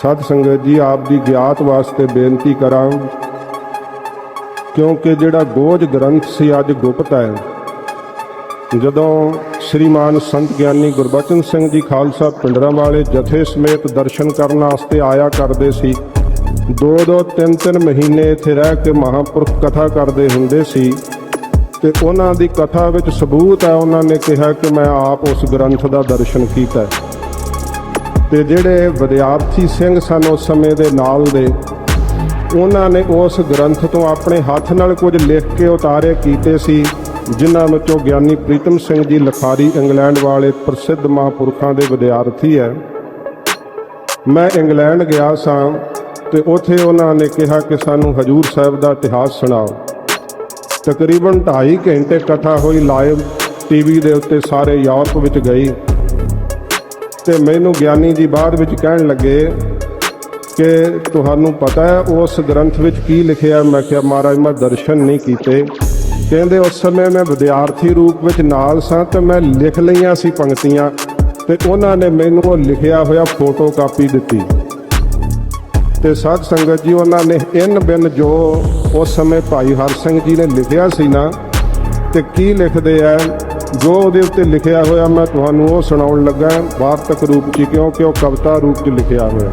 ਸਤ ਸੰਗਤ ਜੀ, ਆਪ ਦੀ ਗਿਆਤ ਵਾਸਤੇ ਬੇਨਤੀ ਕਰਾਂ, ਕਿਉਂਕਿ ਜਿਹੜਾ ਗੋਜ ਗ੍ਰੰਥ ਸੀ ਅੱਜ ਗੁਪਤ ਹੈ। ਜਦੋਂ ਸ਼੍ਰੀਮਾਨ ਸੰਤ ਗਿਆਨੀ ਗੁਰਬਚਨ ਸਿੰਘ ਜੀ ਖਾਲਸਾ ਪਿੰਡਰਾਂ ਵਾਲੇ ਜਥੇ ਸਮੇਤ ਦਰਸ਼ਨ ਕਰਨ ਵਾਸਤੇ ਆਇਆ ਕਰਦੇ ਸੀ, ਦੋ ਦੋ ਤਿੰਨ ਤਿੰਨ ਮਹੀਨੇ ਇੱਥੇ ਰਹਿ ਕੇ ਮਹਾਂਪੁਰਖ ਕਥਾ ਕਰਦੇ ਹੁੰਦੇ ਸੀ, ਤੇ ਉਹਨਾਂ ਦੀ ਕਥਾ ਵਿੱਚ ਸਬੂਤ ਹੈ, ਉਹਨਾਂ ਨੇ ਕਿਹਾ ਕਿ ਮੈਂ ਆਪ ਉਸ ਗ੍ਰੰਥ ਦਾ ਦਰਸ਼ਨ ਕੀਤਾ ਤੇ ਜਿਹੜੇ ਵਿਦਿਆਰਥੀ ਸਿੰਘ ਸਨ ਉਸ ਸਮੇਂ ਦੇ ਨਾਲ ਦੇ, ਉਹਨਾਂ ਨੇ ਉਸ ਗ੍ਰੰਥ ਤੋਂ ਆਪਣੇ ਹੱਥ ਨਾਲ ਕੁਝ ਲਿਖ ਕੇ ਉਤਾਰੇ ਕੀਤੇ ਸੀ, ਜਿਨ੍ਹਾਂ ਵਿੱਚੋਂ ਗਿਆਨੀ ਪ੍ਰੀਤਮ ਸਿੰਘ ਜੀ ਲਖਾਰੀ ਇੰਗਲੈਂਡ ਵਾਲੇ ਪ੍ਰਸਿੱਧ ਮਹਾਂਪੁਰਖਾਂ ਦੇ ਵਿਦਿਆਰਥੀ ਹੈ। ਮੈਂ ਇੰਗਲੈਂਡ ਗਿਆ ਸਾਂ ਤੇ ਉੱਥੇ ਉਹਨਾਂ ਨੇ ਕਿਹਾ ਕਿ ਸਾਨੂੰ ਹਜੂਰ ਸਾਹਿਬ ਦਾ ਇਤਿਹਾਸ ਸੁਣਾਓ। ਤਕਰੀਬਨ 2.5 ਘੰਟੇ ਕਥਾ ਹੋਈ ਲਾਈਵ ਟੀਵੀ ਦੇ ਉੱਤੇ ਸਾਰੇ ਯੂਰਪ ਵਿੱਚ ਗਈ। ਤੇ ਮੈਨੂੰ ਗਿਆਨੀ ਜੀ ਬਾਅਦ ਵਿੱਚ ਕਹਿਣ ਲੱਗੇ ਕਿ ਤੁਹਾਨੂੰ ਪਤਾ ਹੈ, ਉਸ ਗ੍ਰੰਥ ਵਿੱਚ ਕੀ ਲਿਖਿਆ ਮੈਂ ਕਿਹਾ, ਮਹਾਰਾਜ, ਮੈਂ ਦਰਸ਼ਨ ਨਹੀਂ ਕੀਤੇ। ਕਹਿੰਦੇ, ਉਸ ਸਮੇਂ ਮੈਂ ਵਿਦਿਆਰਥੀ ਰੂਪ ਵਿੱਚ ਨਾਲ ਸਾਂ ਤੇ ਮੈਂ ਲਿਖ ਲਈਆਂ ਸੀ ਪੰਕਤੀਆਂ ਤੇ ਉਹਨਾਂ ਨੇ ਮੈਨੂੰ ਉਹ ਲਿਖਿਆ ਹੋਇਆ ਫੋਟੋ ਕਾਪੀ ਦਿੱਤੀ। ਤੇ ਸਾਧ ਸੰਗਤ ਜੀ, ਉਹਨਾਂ ਨੇ ਇਨ ਬਿਨ ਜੋ ਉਸ ਸਮੇਂ ਭਾਈ ਹਰ ਸਿੰਘ ਜੀ ਨੇ ਲਿਖਿਆ ਸੀ ਨਾ, ਤੇ ਕੀ ਲਿਖਦੇ ਆ? ਜੋ ਉਹਦੇ ਉੱਤੇ ਲਿਖਿਆ ਹੋਇਆ ਮੈਂ ਤੁਹਾਨੂੰ ਉਹ ਸੁਣਾਉਣ ਲੱਗਾ ਵਾਰਤਕ ਰੂਪ 'ਚ, ਕਿਉਂਕਿ ਉਹ ਕਵਿਤਾ ਰੂਪ 'ਚ ਲਿਖਿਆ ਹੋਇਆ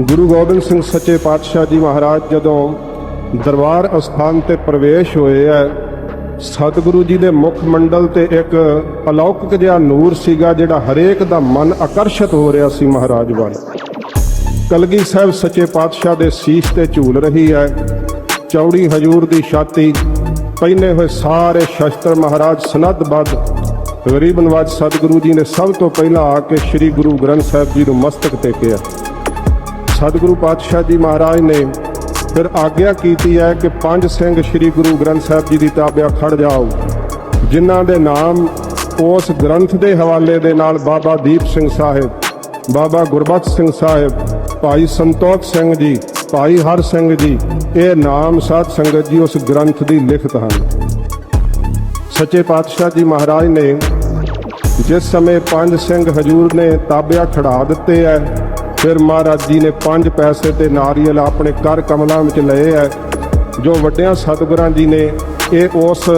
ਗੁਰੂ ਗੋਬਿੰਦ ਸਿੰਘ ਸੱਚੇ ਪਾਤਸ਼ਾਹ ਜੀ ਮਹਾਰਾਜ, ਜਦੋਂ ਦਰਬਾਰ ਅਸਥਾਨ ਤੇ ਪ੍ਰਵੇਸ਼ ਹੋਏ ਆ ਸਤਿਗੁਰੂ ਜੀ ਦੇ ਮੁਖ ਮੰਡਲ ਤੇ ਇੱਕ ਅਲੌਕਿਕ ਜਿਹਾ ਨੂਰ ਸੀਗਾ, ਜਿਹੜਾ ਹਰੇਕ ਦਾ ਮਨ ਆਕਰਸ਼ਿਤ ਹੋ ਰਿਹਾ ਸੀ ਮਹਾਰਾਜ ਵੱਲ। ਕਲਗੀ ਸਾਹਿਬ ਸੱਚੇ ਪਾਤਸ਼ਾਹ ਦੇ ਸੀਸ ਤੇ ਝੂਲ ਰਹੀ ਹੈ, ਚੌੜੀ ਹਜੂਰ ਦੀ ਛਾਤੀ ਪਹਿਨੇ ਹੋਏ ਸਾਰੇ ਸ਼ਸਤਰ ਮਹਾਰਾਜ ਸਨੱਧਬੱਧ ਗਰੀਬ ਨਵਾਜ ਸਤਿਗੁਰੂ ਜੀ ਨੇ ਸਭ ਤੋਂ ਪਹਿਲਾਂ ਆ ਕੇ ਸ੍ਰੀ ਗੁਰੂ ਗ੍ਰੰਥ ਸਾਹਿਬ ਜੀ ਨੂੰ ਮਸਤਕ ਟੇਕਿਆ ਸਤਿਗੁਰੂ ਪਾਤਸ਼ਾਹ ਜੀ ਮਹਾਰਾਜ ਨੇ ਫਿਰ ਆਗਿਆ ਕੀਤੀ ਹੈ ਕਿ ਪੰਜ ਸਿੰਘ ਸ੍ਰੀ ਗੁਰੂ ਗ੍ਰੰਥ ਸਾਹਿਬ ਜੀ ਦੀ ਤਾਬਿਆ ਖੜ ਜਾਓ, ਜਿਨ੍ਹਾਂ ਦੇ ਨਾਮ ਉਸ ਗ੍ਰੰਥ ਦੇ ਹਵਾਲੇ ਦੇ ਨਾਲ ਬਾਬਾ ਦੀਪ ਸਿੰਘ ਸਾਹਿਬ, ਬਾਬਾ ਗੁਰਬਖਸ਼ ਸਿੰਘ ਸਾਹਿਬ, ਭਾਈ ਸੰਤੋਖ ਸਿੰਘ ਜੀ ਭਾਈ ਹਰ ਸਿੰਘ ਜੀ, ਇਹ ਨਾਮ ਸਾਧ ਸੰਗਤ ਜੀ ਉਸ ਗ੍ਰੰਥ ਦੀ ਲਿਖਤ ਹਨ। ਸੱਚੇ ਪਾਤਸ਼ਾਹ ਜੀ ਮਹਾਰਾਜ ਨੇ ਜਿਸ ਸਮੇਂ ਪੰਜ ਸਿੰਘ ਹਜੂਰ ਨੇ ਤਾਬਿਆ ਖੜਾ ਦਿੱਤੇ ਐ, ਫਿਰ ਮਹਾਰਾਜ ਜੀ ਨੇ ਪੰਜ ਪੈਸੇ ਤੇ ਨਾਰੀਅਲ ਆਪਣੇ ਕਰ ਕਮਲਾਂ ਵਿੱਚ ਲਏ ਐ, ਜੋ ਵੱਡਿਆਂ ਸਤਿਗੁਰਾਂ ਜੀ ਨੇ ਇਹ ਉਸ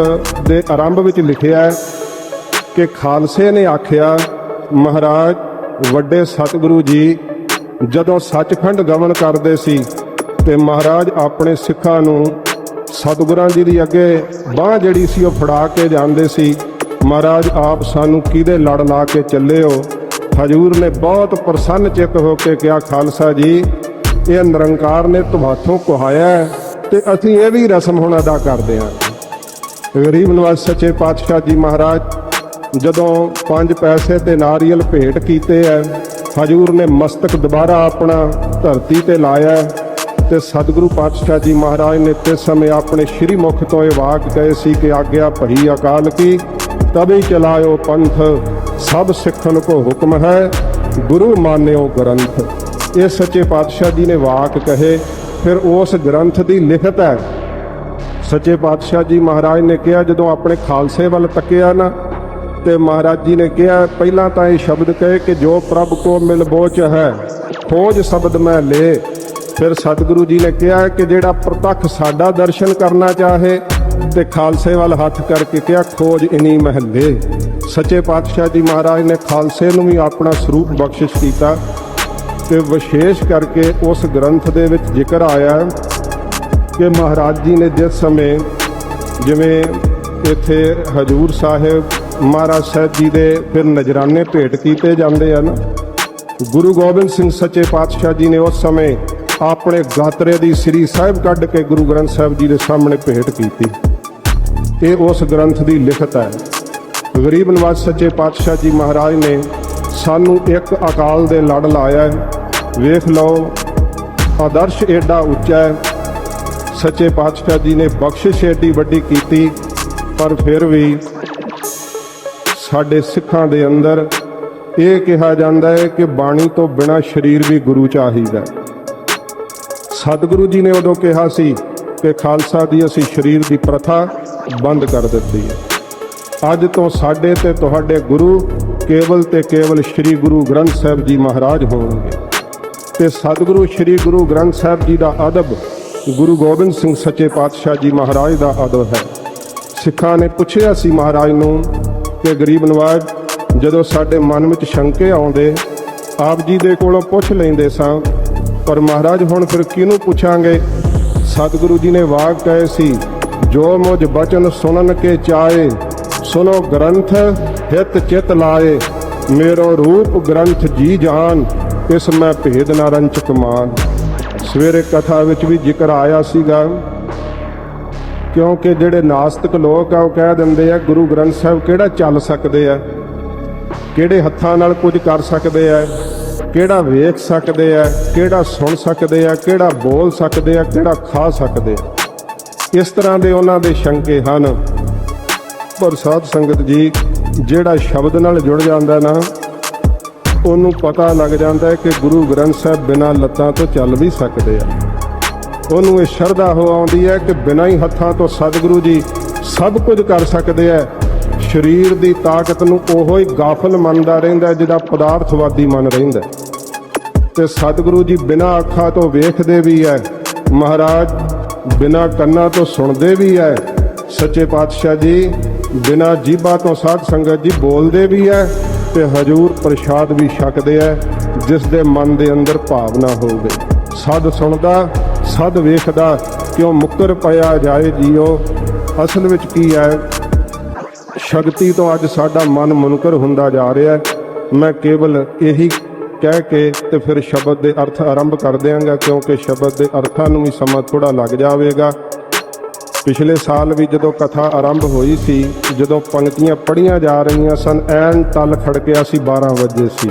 ਦੇ ਆਰੰਭ ਵਿੱਚ ਲਿਖਿਆ ਕਿ ਖਾਲਸੇ ਨੇ ਆਖਿਆ, ਮਹਾਰਾਜ ਵੱਡੇ ਸਤਿਗੁਰੂ ਜੀ, ਜਦੋਂ ਸੱਚਖੰਡ ਗਮਨ ਕਰਦੇ ਸੀ ਤੇ ਮਹਾਰਾਜ ਆਪਣੇ ਸਿੱਖਾਂ ਨੂੰ ਸਤਿਗੁਰਾਂ ਜੀ ਦੀ ਅੱਗੇ ਬਾਹ ਜਿਹੜੀ ਸੀ ਉਹ ਫੜਾ ਕੇ ਜਾਂਦੇ ਸੀ। ਮਹਾਰਾਜ ਆਪ ਸਾਨੂੰ ਕਿਹਦੇ ਲੜ ਲਾ ਕੇ ਚੱਲੇ ਹੋ ਹਜੂਰ ਨੇ ਬਹੁਤ ਪ੍ਰਸੰਨ ਚਿੱਤ ਹੋ ਕੇ ਕਿਹਾ, ਖਾਲਸਾ ਜੀ, ਇਹ ਨਿਰੰਕਾਰ ਨੇ ਤੁਹਾਥੋਂ ਕੁਹਾਇਆ ਹੈ ਤੇ ਅਸੀਂ ਇਹ ਵੀ ਰਸਮ ਹੁਣ ਅਦਾ ਕਰਦੇ ਹਾਂ। ਗਰੀਬ ਨਿਵਾਸ ਸੱਚੇ ਪਾਤਸ਼ਾਹ ਜੀ ਮਹਾਰਾਜ, ਜਦੋਂ ਪੰਜ ਪੈਸੇ ਤੇ ਨਾਰੀਅਲ ਭੇਟ ਕੀਤੇ ਐ ਹਜੂਰ ਨੇ ਮਸਤਕ ਦੁਬਾਰਾ ਆਪਣਾ ਧਰਤੀ ਤੇ ਲਾਇਆ ਤੇ ਸਤਿਗੁਰੂ ਪਾਤਸ਼ਾਹ ਜੀ ਮਹਾਰਾਜ ਨੇ ਤੇ ਸਮੇਂ ਆਪਣੇ ਸ਼੍ਰੀ ਮੁਖ ਤੋਂ ਇਹ ਵਾਕ ਕਹੇ ਸੀ ਕਿ ਆਗਿਆ ਭਈ ਅਕਾਲ ਕੀ ਤਬੇ ਚਲਾਇਓ ਪੰਥ, ਸਭ ਸਿੱਖਣ ਕੋ ਹੁਕਮ ਹੈ, ਗੁਰੂ ਮਾਨਿਓ ਗ੍ਰੰਥ। ਇਹ ਸੱਚੇ ਪਾਤਸ਼ਾਹ ਜੀ ਨੇ ਵਾਕ ਕਹੇ, ਫਿਰ ਉਸ ਗ੍ਰੰਥ ਦੀ ਲਿਖਤ ਹੈ। ਸੱਚੇ ਪਾਤਸ਼ਾਹ ਜੀ ਮਹਾਰਾਜ ਨੇ ਕਿਹਾ, ਜਦੋਂ ਆਪਣੇ ਖਾਲਸੇ ਵੱਲ ਤੱਕਿਆ ਨਾ, ਤੇ ਮਹਾਰਾਜ ਜੀ ਨੇ ਕਿਹਾ, ਪਹਿਲਾਂ ਤਾਂ ਇਹ ਸ਼ਬਦ ਕਹੇ ਕਿ ਜੋ ਪ੍ਰਭ ਕੋ ਮਿਲ ਬੋਚ ਹੈ, ਖੋਜ ਸ਼ਬਦ ਮੈਂ ਲੇ। ਫਿਰ ਸਤਿਗੁਰੂ ਜੀ ਨੇ ਕਿਹਾ ਕਿ ਜਿਹੜਾ ਪ੍ਰਤੱਖ ਸਾਡਾ ਦਰਸ਼ਨ ਕਰਨਾ ਚਾਹੇ ਤੇ ਖਾਲਸੇ ਵੱਲ ਹੱਥ ਕਰਕੇ ਕਿਹਾ, ਖੋਜ ਇਨੀ ਮਹੱਲੇ ਸੱਚੇ ਪਾਤਸ਼ਾਹ ਜੀ ਮਹਾਰਾਜ ਨੇ ਖਾਲਸੇ ਨੂੰ ਵੀ ਆਪਣਾ ਸਰੂਪ ਬਖਸ਼ਿਸ਼ ਕੀਤਾ ਤੇ ਵਿਸ਼ੇਸ਼ ਕਰਕੇ ਉਸ ਗ੍ਰੰਥ ਦੇ ਵਿੱਚ ਜ਼ਿਕਰ ਆਇਆ ਕਿ ਮਹਾਰਾਜ ਜੀ ਨੇ ਜਿਸ ਸਮੇਂ ਜਿਵੇਂ ਇੱਥੇ ਹਜੂਰ ਸਾਹਿਬ ਮਹਾਰਾਜ ਸਾਹਿਬ ਜੀ ਦੇ ਫਿਰ ਨਜਰਾਨੇ ਭੇਟ ਕੀਤੇ ਜਾਂਦੇ ਹਨ, ਗੁਰੂ ਗੋਬਿੰਦ ਸਿੰਘ ਸੱਚੇ ਪਾਤਸ਼ਾਹ ਜੀ ਨੇ ਉਸ ਸਮੇਂ ਆਪਣੇ ਗਾਤਰੇ ਦੀ ਸ੍ਰੀ ਸਾਹਿਬ ਕੱਢ ਕੇ ਗੁਰੂ ਗ੍ਰੰਥ ਸਾਹਿਬ ਜੀ ਦੇ ਸਾਹਮਣੇ ਭੇਟ ਕੀਤੀ। ਇਹ ਉਸ ਗ੍ਰੰਥ ਦੀ ਲਿਖਤ ਹੈ। ਗਰੀਬ ਨਵਾਜ਼ ਸੱਚੇ ਪਾਤਸ਼ਾਹ ਜੀ ਮਹਾਰਾਜ ਨੇ ਸਾਨੂੰ ਇੱਕ ਅਕਾਲ ਦੇ ਲੜ ਲਾਇਆ ਹੈ। ਵੇਖ ਲਓ, ਆਦਰਸ਼ ਏਡਾ ਉੱਚਾ ਹੈ। ਸੱਚੇ ਪਾਤਸ਼ਾਹ ਜੀ ਨੇ ਬਖਸ਼ਿਸ਼ ਏਡੀ ਵੱਡੀ ਕੀਤੀ, ਪਰ ਫਿਰ ਵੀ ਸਾਡੇ ਸਿੱਖਾਂ ਦੇ ਅੰਦਰ ਇਹ ਕਿਹਾ ਜਾਂਦਾ ਹੈ ਕਿ ਬਾਣੀ ਤੋਂ ਬਿਨਾ ਸਰੀਰ ਵੀ ਗੁਰੂ ਚਾਹੀਦਾ ਹੈ। ਸਤਿਗੁਰੂ ਜੀ ਨੇ ਉਦੋਂ ਕਿਹਾ ਸੀ ਕਿ ਖਾਲਸਾ ਦੀ ਅਸੀਂ ਸਰੀਰ ਦੀ ਪ੍ਰਥਾ ਬੰਦ ਕਰ ਦਿੱਤੀ ਹੈ। ਅੱਜ ਤੋਂ ਸਾਡੇ ਤੇ ਤੁਹਾਡੇ ਗੁਰੂ ਕੇਵਲ ਤੇ ਕੇਵਲ ਸ੍ਰੀ ਗੁਰੂ ਗ੍ਰੰਥ ਸਾਹਿਬ ਜੀ ਮਹਾਰਾਜ ਹੋਣਗੇ। ਤੇ ਸਤਿਗੁਰੂ ਸ੍ਰੀ ਗੁਰੂ ਗ੍ਰੰਥ ਸਾਹਿਬ ਜੀ ਦਾ ਅਦਬ, ਗੁਰੂ ਗੋਬਿੰਦ ਸਿੰਘ ਸੱਚੇ ਪਾਤਸ਼ਾਹ ਜੀ ਮਹਾਰਾਜ ਦਾ ਅਦਬ ਹੈ। ਸਿੱਖਾਂ ਨੇ ਪੁੱਛਿਆ ਸੀ ਮਹਾਰਾਜ ਨੂੰ ਕਿ ਗਰੀਬ ਨਵਾਜ, ਜਦੋਂ ਸਾਡੇ ਮਨ ਵਿੱਚ ਸ਼ੰਕੇ ਆਉਂਦੇ, ਆਪ ਜੀ ਦੇ ਕੋਲੋਂ ਪੁੱਛ ਲੈਂਦੇ ਸਾਂ ਪਰ ਮਹਾਰਾਜ, ਹੁਣ ਫਿਰ ਕਿਹਨੂੰ ਪੁੱਛਾਂਗੇ? ਸਤਿਗੁਰੂ ਜੀ ਨੇ ਵਾਕ ਕਹੇ ਸੀ, ਜੋ ਮੁਝ ਬਚਨ ਸੁਣਨ ਕੇ ਚਾਏ ਸੁਨੋ ਗ੍ਰੰਥ ਹਿਤ ਚਿਤ ਲਾਏ। ਮੇਰੋ ਰੂਪ ਗ੍ਰੰਥ ਜੀ ਜਾਨ ਇਸ ਮੈਂ ਭੇਦ ਨਾ ਰੰਚਕ ਕਮਾਨ। ਸਵੇਰੇ ਕਥਾ ਵਿੱਚ ਵੀ ਜ਼ਿਕਰ ਆਇਆ ਸੀਗਾ, ਕਿਉਂਕਿ ਜਿਹੜੇ ਨਾਸਤਿਕ ਲੋਕ ਆ, ਉਹ ਕਹਿ ਦਿੰਦੇ ਆ, ਗੁਰੂ ਗ੍ਰੰਥ ਸਾਹਿਬ ਕਿਹੜਾ ਚੱਲ ਸਕਦੇ ਆ? ਕਿਹੜੇ ਹੱਥਾਂ ਨਾਲ ਕੁਝ ਕਰ ਸਕਦੇ ਆ? ਕਿਹੜਾ ਵੇਖ ਸਕਦੇ ਆ, ਕਿਹੜਾ ਸੁਣ ਸਕਦੇ ਆ, ਕਿਹੜਾ ਬੋਲ ਸਕਦੇ ਆ, ਕਿਹੜਾ ਖਾ ਸਕਦੇ ਆ। ਇਸ ਤਰ੍ਹਾਂ ਦੇ ਉਹਨਾਂ ਦੇ ਸ਼ੰਕੇ ਹਨ। ਪਰ ਸਾਧ ਸੰਗਤ ਜੀ, ਜਿਹੜਾ ਸ਼ਬਦ ਨਾਲ ਜੁੜ ਜਾਂਦਾ ਨਾ, ਉਹਨੂੰ ਪਤਾ ਲੱਗ ਜਾਂਦਾ ਹੈ ਕਿ ਗੁਰੂ ਗ੍ਰੰਥ ਸਾਹਿਬ ਬਿਨਾਂ ਲੱਤਾਂ ਤੋਂ ਚੱਲ ਵੀ ਸਕਦੇ ਆ। ਉਹਨੂੰ ਇਹ ਸ਼ਰਧਾ ਹੋ ਆਉਂਦੀ ਹੈ ਕਿ ਬਿਨਾਂ ਹੀ ਹੱਥਾਂ ਤੋਂ ਸਤਿਗੁਰੂ ਜੀ ਸਭ ਕੁਝ ਕਰ ਸਕਦੇ ਆ। ਸਰੀਰ ਦੀ ਤਾਕਤ ਨੂੰ ਉਹੋ ਹੀ ਗਾਫਲ ਮੰਨਦਾ ਰਹਿੰਦਾ ਜਿਹਦਾ ਪਦਾਰਥਵਾਦੀ ਮਨ ਰਹਿੰਦਾ ਤੇ ਸਤਿਗੁਰੂ ਜੀ ਬਿਨਾਂ ਅੱਖਾਂ ਤੋਂ ਵੇਖਦੇ ਵੀ ਹੈ ਮਹਾਰਾਜ, ਬਿਨਾਂ ਕੰਨਾਂ ਤੋਂ ਸੁਣਦੇ ਵੀ ਹੈ ਸੱਚੇ ਪਾਤਸ਼ਾਹ ਜੀ, ਬਿਨਾਂ ਜੀਭਾਂ ਤੋਂ ਸਾਧ ਸੰਗਤ ਜੀ ਬੋਲਦੇ ਵੀ ਹੈ ਤੇ ਹਜੂਰ ਪ੍ਰਸ਼ਾਦ ਵੀ ਛਕਦੇ ਹੈ ਜਿਸ ਦੇ ਮਨ ਦੇ ਅੰਦਰ ਭਾਵਨਾ ਹੋਵੇ। ਸਦ ਸੁਣਦਾ, ਸਦ ਵੇਖਦਾ, ਕਿਉਂ ਮੁੱਕਰ ਪਿਆ ਜਾਏ ਜੀਓ। ਅਸਲ ਵਿੱਚ ਕੀ ਹੈ ਸ਼ਕਤੀ ਤੋਂ ਅੱਜ ਸਾਡਾ ਮਨ ਮੁਨਕਰ ਹੁੰਦਾ ਜਾ ਰਿਹਾ। ਹੈ ਮੈਂ ਕੇਵਲ ਇਹੀ ਕਹਿ ਕੇ ਤੇ ਫਿਰ ਸ਼ਬਦ ਦੇ ਅਰਥ ਆਰੰਭ ਕਰ ਦਿਆਂਗਾ, ਕਿਉਂਕਿ ਸ਼ਬਦ ਦੇ ਅਰਥਾਂ ਨੂੰ ਵੀ ਸਮਾਂ ਥੋੜਾ ਲੱਗ ਜਾਵੇਗਾ। ਪਿਛਲੇ ਸਾਲ ਵੀ ਜਦੋਂ ਕਥਾ ਆਰੰਭ ਹੋਈ ਸੀ, ਜਦੋਂ ਪੰਕਤੀਆਂ ਪੜੀਆਂ ਜਾ ਰਹੀਆਂ ਸਨ, ਐਨ ਤਲ ਖੜਕਿਆ ਸੀ 12 ਵਜੇ ਸੀ।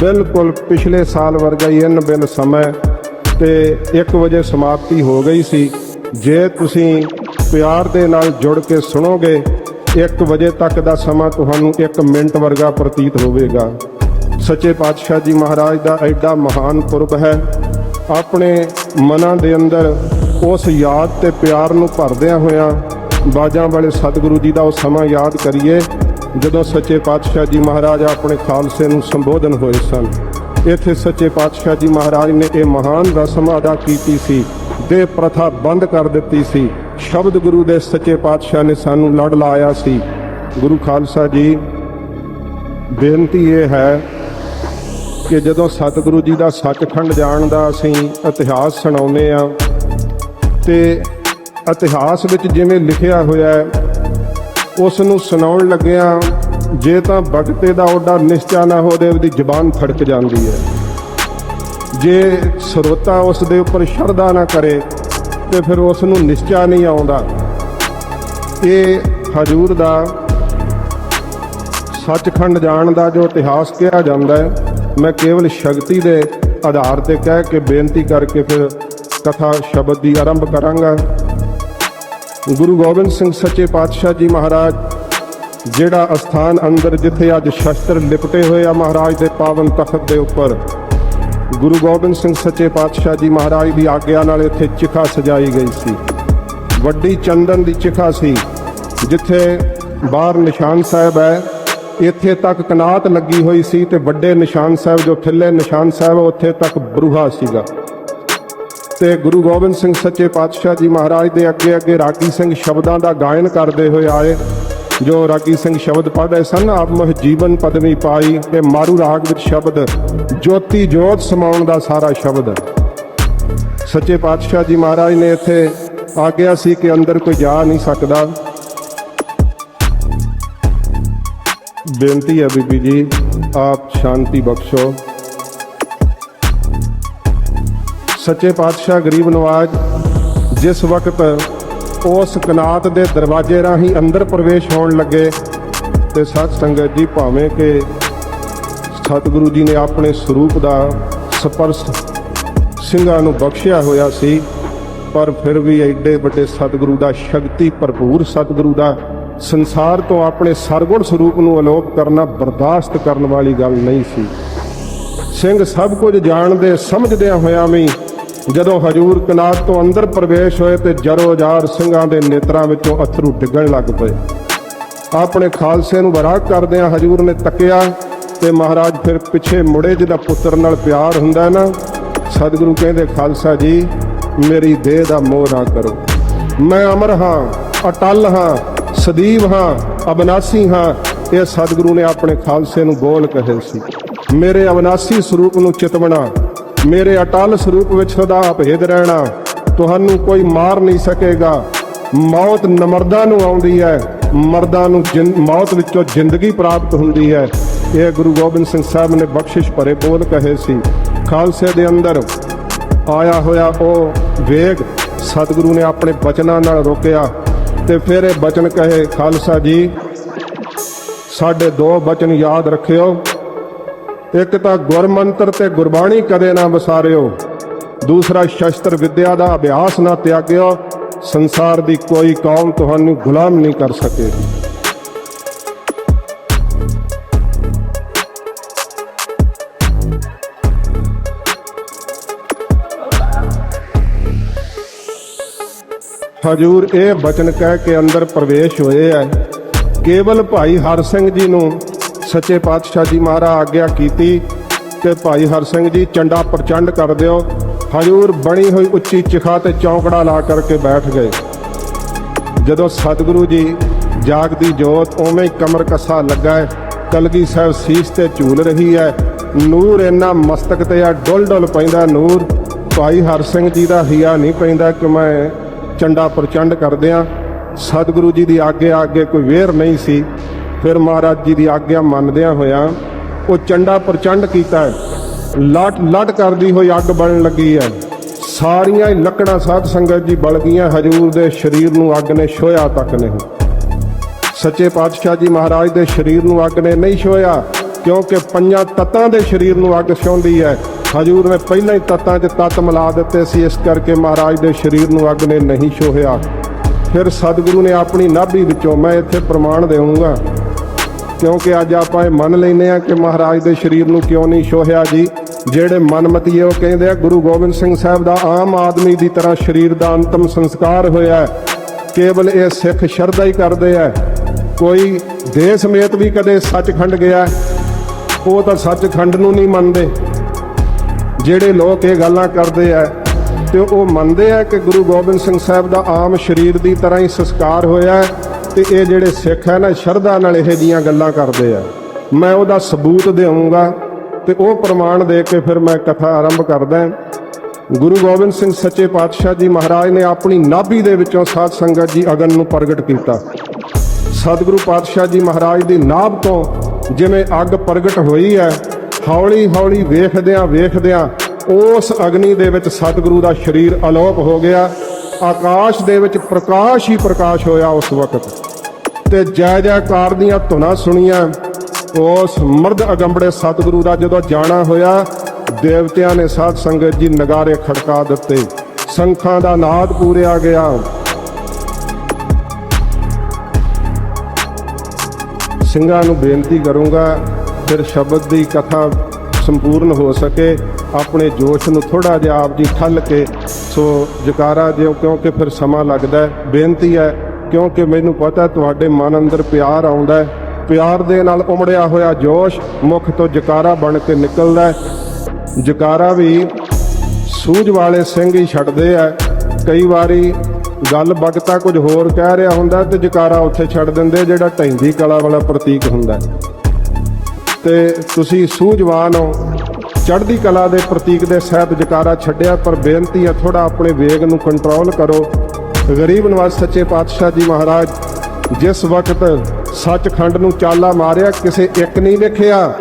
ਬਿਲਕੁਲ ਪਿਛਲੇ ਸਾਲ ਵਰਗਾ ਹੀ ਇਨ ਬਿਨ ਸਮਾਂ ਤੇ 1 ਵਜੇ ਸਮਾਪਤੀ ਹੋ ਗਈ ਸੀ। ਜੇ ਤੁਸੀਂ ਪਿਆਰ ਦੇ ਨਾਲ ਜੁੜ ਕੇ ਸੁਣੋਗੇ 1 ਵਜੇ ਤੱਕ ਦਾ ਸਮਾਂ ਤੁਹਾਨੂੰ 1 ਮਿੰਟ ਵਰਗਾ ਪ੍ਰਤੀਤ ਹੋਵੇਗਾ। ਸੱਚੇ ਪਾਤਸ਼ਾਹ ਜੀ ਮਹਾਰਾਜ ਦਾ ਐਡਾ ਮਹਾਨ ਪੁਰਬ ਹੈ। ਆਪਣੇ ਮਨਾਂ ਦੇ ਅੰਦਰ ਉਸ ਯਾਦ ਤੇ ਪਿਆਰ ਨੂੰ ਭਰਦਿਆਂ ਹੋਇਆਂ ਬਾਜਾਂ ਵਾਲੇ ਸਤਿਗੁਰੂ ਜੀ ਦਾ ਉਹ ਸਮਾਂ ਯਾਦ ਕਰੀਏ, ਜਦੋਂ ਸੱਚੇ ਪਾਤਸ਼ਾਹ ਜੀ ਮਹਾਰਾਜ ਆਪਣੇ ਖਾਲਸੇ ਨੂੰ ਸੰਬੋਧਨ ਹੋਏ ਸਨ। ਇੱਥੇ ਸੱਚੇ ਪਾਤਸ਼ਾਹ ਜੀ ਮਹਾਰਾਜ ਨੇ ਇਹ ਮਹਾਨ ਰਸਮ ਅਦਾ ਕੀਤੀ ਸੀ, ਦੇ ਪ੍ਰਥਾ ਬੰਦ ਕਰ ਦਿੱਤੀ ਸੀ। ਸ਼ਬਦ ਗੁਰੂ ਦੇ ਸੱਚੇ ਪਾਤਸ਼ਾਹ ਨੇ ਸਾਨੂੰ ਲੜ ਲਾਇਆ ਸੀ। ਗੁਰੂ ਖਾਲਸਾ ਜੀ, ਬੇਨਤੀ ਇਹ ਹੈ ਕਿ ਜਦੋਂ ਸਤਿਗੁਰੂ ਜੀ ਦਾ ਸੱਚਖੰਡ ਜਾਣ ਦਾ ਅਸੀਂ ਇਤਿਹਾਸ ਸੁਣਾਉਂਦੇ ਆ ਤੇ ਇਤਿਹਾਸ ਵਿੱਚ ਜਿਵੇਂ ਲਿਖਿਆ ਹੋਇਆ ਹੈ, ਉਸ ਨੂੰ ਸੁਣਾਉਣ ਲੱਗਿਆ ਜੇ ਤਾਂ ਬਗਤੇ ਦਾ ਓਡਾ ਨਿਸ਼ਚਾ ਨਾ ਹੋਵੇ, ਉਹਦੀ ਜ਼ਬਾਨ ਫੜਕ ਜਾਂਦੀ ਹੈ। ਜੇ ਸਰੋਤਾ ਉਸ ਦੇ ਉੱਪਰ ਸ਼ਰਧਾ ਨਾ ਕਰੇ, ਤੇ ਫਿਰ ਉਸ ਨੂੰ ਨਿਸ਼ਚਾ ਨਹੀਂ ਆਉਂਦਾ। ਇਹ ਹਜੂਰ ਦਾ ਸੱਚਖੰਡ ਜਾਣ ਦਾ ਜੋ ਇਤਿਹਾਸ ਕਿਹਾ ਜਾਂਦਾ ਹੈ ਮੈਂ ਕੇਵਲ ਸ਼ਕਤੀ ਦੇ ਆਧਾਰ ਤੇ ਕਹਿ ਕੇ ਬੇਨਤੀ ਕਰਕੇ ਫਿਰ ਕਥਾ ਸ਼ਬਦ ਦੀ ਆਰੰਭ ਕਰਾਂਗਾ। ਗੁਰੂ ਗੋਬਿੰਦ ਸਿੰਘ ਸੱਚੇ ਪਾਤਸ਼ਾਹ ਜੀ ਮਹਾਰਾਜ, ਜਿਹੜਾ ਅਸਥਾਨ ਅੰਦਰ ਜਿੱਥੇ ਅੱਜ ਸ਼ਸਤਰ ਲਿਪਟੇ ਹੋਏ ਆ ਮਹਾਰਾਜ ਦੇ ਪਾਵਨ ਤਖਤ ਦੇ ਉੱਪਰ, ਗੁਰੂ ਗੋਬਿੰਦ ਸਿੰਘ ਸੱਚੇ ਪਾਤਸ਼ਾਹ ਜੀ ਮਹਾਰਾਜ ਦੀ ਆਗਿਆ ਨਾਲ ਇੱਥੇ ਚਿਖਾ ਸਜਾਈ ਗਈ ਸੀ। ਵੱਡੀ ਚੰਦਨ ਦੀ ਚਿਖਾ ਸੀ, ਜਿੱਥੇ ਬਾਹਰ ਨਿਸ਼ਾਨ ਸਾਹਿਬ ਹੈ ਇੱਥੇ ਤੱਕ ਕਨਾਤ ਲੱਗੀ ਹੋਈ ਸੀ ਤੇ ਵੱਡੇ ਨਿਸ਼ਾਨ ਸਾਹਿਬ ਜੋ ਥੱਲੇ ਨਿਸ਼ਾਨ ਸਾਹਿਬ ਉੱਥੇ ਤੱਕ ਬਰੂਹਾ ਸੀਗਾ। ਤੇ ਗੁਰੂ ਗੋਬਿੰਦ ਸਿੰਘ ਸੱਚੇ ਪਾਤਸ਼ਾਹ ਜੀ ਮਹਾਰਾਜ ਦੇ ਅੱਗੇ ਅੱਗੇ ਰਾਗੀ ਸਿੰਘ ਸ਼ਬਦਾਂ ਦਾ ਗਾਇਨ ਕਰਦੇ ਹੋਏ ਆਏ, ਜੋ ਰਾਗੀ ਸਿੰਘ ਸ਼ਬਦ ਪੜ੍ਹ ਰਹੇ ਸਨ, ਆਪ ਮਹ ਜੀਵਨ ਪਦਵੀ ਪਾਈ ਤੇ ਮਾਰੂ ਰਾਗ ਵਿੱਚ ਸ਼ਬਦ, ਜੋਤੀ ਜੋਤ ਸਮਾਉਣ ਦਾ ਸਾਰਾ ਸ਼ਬਦ। ਸੱਚੇ ਪਾਤਸ਼ਾਹ ਜੀ ਮਹਾਰਾਜ ਨੇ ਇੱਥੇ ਆਗਿਆ ਸੀ ਕਿ ਅੰਦਰ ਕੋਈ ਜਾ ਨਹੀਂ ਸਕਦਾ। ਬੇਨਤੀ ਹੈ ਬੀਬੀ ਜੀ, ਆਪ ਸ਼ਾਂਤੀ ਬਖਸ਼ੋ। ਸੱਚੇ ਪਾਤਸ਼ਾਹ ਗਰੀਬ ਨਵਾਜ, ਜਿਸ ਵਕਤ ਉਸ ਕਨਾਤ ਦੇ ਦਰਵਾਜ਼ੇ ਰਾਹੀਂ ਅੰਦਰ ਪ੍ਰਵੇਸ਼ ਹੋਣ ਲੱਗੇ, ਤੇ ਸਤ ਸੰਗਤ ਜੀ, ਭਾਵੇਂ ਕਿ ਸਤਿਗੁਰੂ ਜੀ ਨੇ ਆਪਣੇ ਸਰੂਪ ਦਾ ਸਪਰਸ਼ ਸਿੰਘਾਂ ਨੂੰ ਬਖਸ਼ਿਆ ਹੋਇਆ ਸੀ, ਪਰ ਫਿਰ ਵੀ ਐਡੇ ਵੱਡੇ ਸਤਿਗੁਰੂ ਦਾ ਸ਼ਕਤੀ ਭਰਪੂਰ ਸਤਿਗੁਰੂ ਦਾ ਸੰਸਾਰ ਤੋਂ ਆਪਣੇ ਸਰਗੁਣ ਸਰੂਪ ਨੂੰ ਅਲੋਪ ਕਰਨਾ, ਬਰਦਾਸ਼ਤ ਕਰਨ ਵਾਲੀ ਗੱਲ ਨਹੀਂ ਸੀ। ਸਿੰਘ ਸਭ ਕੁਝ ਜਾਣਦੇ, ਸਮਝਦਿਆਂ ਹੋਇਆਂ ਵੀ ਜਦੋਂ ਹਜੂਰ ਕਨਾਤ ਤੋਂ ਅੰਦਰ ਪ੍ਰਵੇਸ਼ ਹੋਏ ਤੇ ਜਰੋਜ਼ਾਰ ਸਿੰਘਾਂ ਦੇ ਨੇਤਰਾਂ ਵਿੱਚੋਂ ਅਥਰੂ ਡਿੱਗਣ ਲੱਗ ਪਏ। ਆਪਣੇ ਖਾਲਸੇ ਨੂੰ ਬਰਾਕ ਕਰਦਿਆਂ ਹਜੂਰ ਨੇ ਤੱਕਿਆ ਤੇ ਮਹਾਰਾਜ ਫਿਰ ਪਿੱਛੇ ਮੁੜੇ ਜਿਹਦਾ ਪੁੱਤਰ ਨਾਲ ਪਿਆਰ ਹੁੰਦਾ ਨਾ, ਸਤਿਗੁਰੂ ਕਹਿੰਦੇ, ਖਾਲਸਾ ਜੀ, ਮੇਰੀ ਦੇਹ ਦਾ ਮੋਹ ਨਾ ਕਰੋ। ਮੈਂ ਅਮਰ ਹਾਂ, ਅਟਲ ਹਾਂ ਸਦੀਵ ਹਾਂ, ਅਬਨਾਸੀ ਹਾਂ। ਇਹ ਸਤਿਗੁਰੂ ਨੇ ਆਪਣੇ ਖਾਲਸੇ ਨੂੰ ਬੋਲ ਕਹੇ ਸੀ। ਮੇਰੇ ਅਬਨਾਸੀ ਸਰੂਪ ਨੂੰ ਚਿਤਵਣਾ, ਮੇਰੇ ਅਟਲ ਸਰੂਪ ਵਿੱਚ ਸਦਾ ਅਭੇਦ ਰਹਿਣਾ। ਤੁਹਾਨੂੰ ਕੋਈ ਮਾਰ ਨਹੀਂ ਸਕੇਗਾ। ਮੌਤ ਨਮਰਦਾਂ ਨੂੰ ਆਉਂਦੀ ਹੈ। ਮਰਦਾਂ ਨੂੰ ਜਿੰਦ- ਮੌਤ ਵਿੱਚੋਂ ਜ਼ਿੰਦਗੀ ਪ੍ਰਾਪਤ ਹੁੰਦੀ ਹੈ। ਇਹ ਗੁਰੂ ਗੋਬਿੰਦ ਸਿੰਘ ਸਾਹਿਬ ਨੇ ਬਖਸ਼ਿਸ਼ ਭਰੇ ਬੋਲ ਕਹੇ ਸੀ। ਖਾਲਸੇ ਦੇ ਅੰਦਰ ਆਇਆ ਹੋਇਆ ਉਹ ਵੇਗ ਸਤਿਗੁਰੂ ਨੇ ਆਪਣੇ ਬਚਨਾਂ ਨਾਲ ਰੋਕਿਆ। ਤੇ ਫਿਰ ਇਹ ਬਚਨ ਕਹੇ, ਖਾਲਸਾ ਜੀ, ਸਾਡੇ ਦੋ ਬਚਨ ਯਾਦ ਰੱਖਿਓ। ਇੱਕ ਤਾਂ ਗੁਰਮੰਤਰ ਤੇ ਗੁਰਬਾਣੀ ਕਦੇ ਨਾ ਵਿਸਾਰਿਓ। ਦੂਸਰਾ ਸ਼ਸਤਰ ਵਿਦਿਆ ਦਾ ਅਭਿਆਸ ਨਾ ਤਿਆਗਿਓ। ਸੰਸਾਰ ਦੀ ਕੋਈ ਕੌਮ ਤੁਹਾਨੂੰ ਗੁਲਾਮ ਨਹੀਂ ਕਰ ਸਕੇਗੀ ਹਜੂਰ ਇਹ ਬਚਨ ਕਹਿ ਕੇ ਅੰਦਰ ਪ੍ਰਵੇਸ਼ ਹੋਏ ਹੈ। ਕੇਵਲ ਭਾਈ ਹਰ ਸਿੰਘ ਜੀ ਨੂੰ ਸੱਚੇ ਪਾਤਸ਼ਾਹ ਜੀ ਮਹਾਰਾਜ ਆਗਿਆ ਕੀਤੀ ਕਿ ਭਾਈ ਹਰ ਸਿੰਘ ਜੀ ਚੰਡਾ ਪ੍ਰਚੰਡ ਕਰ ਦਿਓ। ਹਜੂਰ ਬਣੀ ਹੋਈ ਉੱਚੀ ਚਿਖਾ ਤੇ ਚੌਂਕੜਾ ਲਾ ਕਰਕੇ ਬੈਠ ਗਏ। ਜਦੋਂ ਸਤਿਗੁਰੂ ਜੀ ਜਾਗਦੀ ਜੋਤ ਉਵੇਂ ਹੀ ਕਮਰ ਕੱਸਾ ਲੱਗਾ ਹੈ, ਕਲਗੀ ਸਾਹਿਬ ਸੀਸ ਤੇ ਝੂਲ ਰਹੀ ਹੈ। ਨੂਰ ਇੰਨਾ ਮਸਤਕ ਤੇ ਆ, ਡੁੱਲ ਡੁੱਲ ਪੈਂਦਾ ਨੂਰ। ਭਾਈ ਹਰ ਸਿੰਘ ਜੀ ਦਾ ਹਿਆ ਨਹੀਂ ਪੈਂਦਾ ਕਿ ਮੈਂ ਚੰਡਾ ਪ੍ਰਚੰਡ ਕਰਦਿਆਂ ਸਤਿਗੁਰੂ ਜੀ ਦੀ ਆਗਿਆ ਅੱਗੇ ਕੋਈ ਵੇਰ ਨਹੀਂ ਸੀ। ਫਿਰ ਮਹਾਰਾਜ ਜੀ ਦੀ ਆਗਿਆ ਮੰਨਦਿਆਂ ਹੋਇਆਂ ਉਹ ਚੰਡਾ ਪ੍ਰਚੰਡ ਕੀਤਾ ਹੈ। ਲਟ ਲਟ ਕਰਦੀ ਹੋਈ ਅੱਗ ਬਲਣ ਲੱਗੀ ਹੈ। ਸਾਰੀਆਂ ਹੀ ਲੱਕੜਾਂ ਸਾਧ ਸੰਗਤ ਜੀ ਬਲ ਗਈਆਂ। ਹਜੂਰ ਦੇ ਸਰੀਰ ਨੂੰ ਅੱਗ ਨੇ ਛੋਇਆ ਤੱਕ ਨਹੀਂ। ਸੱਚੇ ਪਾਤਸ਼ਾਹ ਜੀ ਮਹਾਰਾਜ ਦੇ ਸਰੀਰ ਨੂੰ ਅੱਗ ਨੇ ਨਹੀਂ ਛੋਇਆ ਕਿਉਂਕਿ ਪੰਜਾਂ ਤੱਤਾਂ ਦੇ ਸਰੀਰ ਨੂੰ ਅੱਗ ਛੋਂਦੀ ਹੈ। ਹਜੂਰ ਨੇ ਪਹਿਲਾਂ ਹੀ ਤੱਤਾਂ 'ਚ ਤੱਤ ਮਿਲਾ ਦਿੱਤੇ ਸੀ, ਇਸ ਕਰਕੇ ਮਹਾਰਾਜ ਦੇ ਸਰੀਰ ਨੂੰ ਅੱਗ ਨੇ ਨਹੀਂ ਛੋਹਿਆ। ਫਿਰ ਸਤਿਗੁਰੂ ਨੇ ਆਪਣੀ ਨਾਭੀ ਵਿੱਚੋਂ ਮੈਂ ਇੱਥੇ ਪ੍ਰਮਾਣ ਦੇਵਾਂਗਾ। ਕਿਉਂਕਿ ਅੱਜ ਆਪਾਂ ਇਹ ਮੰਨ ਲੈਨੇ ਆ ਕਿ ਮਹਾਰਾਜ ਦੇ ਸਰੀਰ ਨੂੰ ਕਿਉਂ ਨਹੀਂ ਛੋਹਿਆ ਜੀ? ਜਿਹੜੇ ਮਨਮਤੀਏ ਉਹ ਕਹਿੰਦੇ ਆ, ਗੁਰੂ ਗੋਬਿੰਦ ਸਿੰਘ ਸਾਹਿਬ ਦਾ ਆਮ ਆਦਮੀ ਦੀ ਤਰ੍ਹਾਂ ਸਰੀਰ ਦਾ ਅੰਤਮ ਸੰਸਕਾਰ ਹੋਇਆ ਕੇਵਲ ਇਹ ਸਿੱਖ ਸ਼ਰਧਾ ਹੀ ਕਰਦੇ ਆ। ਕੋਈ ਦੇਹ ਸਮੇਤ ਵੀ ਕਦੇ ਸੱਚਖੰਡ ਗਿਆ, ਉਹ ਤਾਂ ਸੱਚਖੰਡ ਨੂੰ ਨਹੀਂ ਮੰਨਦੇ। ਜਿਹੜੇ ਲੋਕ ਇਹ ਗੱਲਾਂ ਕਰਦੇ ਆ ਤੇ ਉਹ ਮੰਨਦੇ ਆ ਕਿ ਗੁਰੂ ਗੋਬਿੰਦ ਸਿੰਘ ਸਾਹਿਬ ਦਾ ਆਮ ਸਰੀਰ ਦੀ ਤਰ੍ਹਾਂ ਹੀ ਸੰਸਕਾਰ ਹੋਇਆ ਹੈ ਤੇ ਇਹ ਜਿਹੜੇ ਸਿੱਖ ਹੈ ਨਾ, ਸ਼ਰਧਾ ਨਾਲ ਇਹ ਜੀਆਂ ਗੱਲਾਂ ਕਰਦੇ ਆ। ਮੈਂ ਉਹਦਾ ਸਬੂਤ ਦੇਵਾਂਗਾ ਤੇ ਉਹ ਪ੍ਰਮਾਣ ਦੇ ਕੇ ਫਿਰ ਮੈਂ ਕਥਾ ਆਰੰਭ ਕਰਦਾ ਗੁਰੂ ਗੋਬਿੰਦ ਸਿੰਘ ਸੱਚੇ ਪਾਤਸ਼ਾਹ ਜੀ ਮਹਾਰਾਜ ਨੇ ਆਪਣੀ ਨਾਭੀ ਦੇ ਵਿੱਚੋਂ ਸਾਧ ਸੰਗਤ ਜੀ ਅਗਨ ਨੂੰ ਪ੍ਰਗਟ ਕੀਤਾ। ਸਤਿਗੁਰੂ ਪਾਤਸ਼ਾਹ ਜੀ ਮਹਾਰਾਜ ਦੀ ਨਾਭ ਤੋਂ ਜਿਵੇਂ ਅੱਗ ਪ੍ਰਗਟ ਹੋਈ ਹੈ ਹੌਲੀ ਹੌਲੀ ਵੇਖਦਿਆਂ ਵੇਖਦਿਆਂ ਉਸ ਅਗਨੀ ਦੇ ਵਿੱਚ ਸਤਿਗੁਰੂ ਦਾ ਸਰੀਰ ਅਲੋਪ ਹੋ ਗਿਆ। ਆਕਾਸ਼ ਦੇ ਵਿੱਚ ਪ੍ਰਕਾਸ਼ ਹੀ ਪ੍ਰਕਾਸ਼ ਹੋਇਆ ਉਸ ਵਕਤ। ਤੇ ਜੈ ਜੈਕਾਰ ਦੀਆਂ ਧੁਨਾਂ ਸੁਣੀਆਂ। ਉਸ ਮਰਦ ਅਗੰਬੜੇ ਸਤਿਗੁਰੂ ਦਾ ਜਦੋਂ ਜਾਣਾ ਹੋਇਆ, ਦੇਵਤਿਆਂ ਨੇ ਸਾਧ ਸੰਗਤ ਜੀ ਨਗਾਰੇ ਖੜਕਾ ਦਿੱਤੇ। ਸੰਖਾਂ ਦਾ ਨਾਦ ਪੂਰਿਆ ਗਿਆ। ਸਿੰਘਾਂ ਨੂੰ ਬੇਨਤੀ ਕਰੂੰਗਾ ਫਿਰ ਸ਼ਬਦ ਦੀ ਕਥਾ ਸੰਪੂਰਨ ਹੋ ਸਕੇ, ਆਪਣੇ ਜੋਸ਼ ਨੂੰ ਥੋੜਾ ਜਿਹਾ ਆਪ ਜੀ ਠੱਲ ਕੇ, ਸੋ ਜਕਾਰਾ ਦਿਓ, ਕਿਉਂਕਿ ਫਿਰ ਸਮਾਂ ਲੱਗਦਾ ਹੈ, ਬੇਨਤੀ ਹੈ, ਕਿਉਂਕਿ ਮੈਨੂੰ ਪਤਾ ਤੁਹਾਡੇ ਮਨ ਅੰਦਰ ਪਿਆਰ ਆਉਂਦਾ ਹੈ, ਪਿਆਰ ਦੇ ਨਾਲ ਉਮੜਿਆ ਹੋਇਆ ਜੋਸ਼ ਮੁਖ ਤੋਂ ਜਕਾਰਾ ਬਣ ਕੇ ਨਿਕਲਦਾ ਹੈ। ਜਕਾਰਾ ਵੀ ਸੂਝ ਵਾਲੇ ਸਿੰਘ ਹੀ ਛੱਡਦੇ ਆ ਕਈ ਵਾਰੀ ਗੱਲ ਬਗਤਾ ਕੁਝ ਹੋਰ ਕਹਿ ਰਿਹਾ ਹੁੰਦਾ ਤੇ ਜਕਾਰਾ ਉੱਥੇ ਛੱਡ ਦਿੰਦੇ ਜਿਹੜਾ ਢੈਂਦੀ ਕਲਾ ਵਾਲਾ ਪ੍ਰਤੀਕ ਹੁੰਦਾ ਤੇ ਤੁਸੀਂ ਸੂਝਵਾਨ ਹੋ। ਚੜ੍ਹਦੀ ਕਲਾ ਦੇ ਪ੍ਰਤੀਕ ਦੇ ਸਹਿਤ ਜਕਾਰਾ ਛੱਡਿਆ, ਪਰ ਬੇਨਤੀ ਹੈ ਥੋੜਾ ਆਪਣੇ ਵੇਗ ਨੂੰ ਕੰਟਰੋਲ ਕਰੋ। ਗਰੀਬ ਨਿਵਾਸ ਸੱਚੇ ਪਾਤਸ਼ਾਹ ਜੀ ਮਹਾਰਾਜ, ਜਿਸ ਵਕਤ ਸੱਚਖੰਡ ਨੂੰ ਚਾਲਾ ਮਾਰਿਆ, ਕਿਸੇ ਇੱਕ ਨਹੀਂ ਵੇਖਿਆ,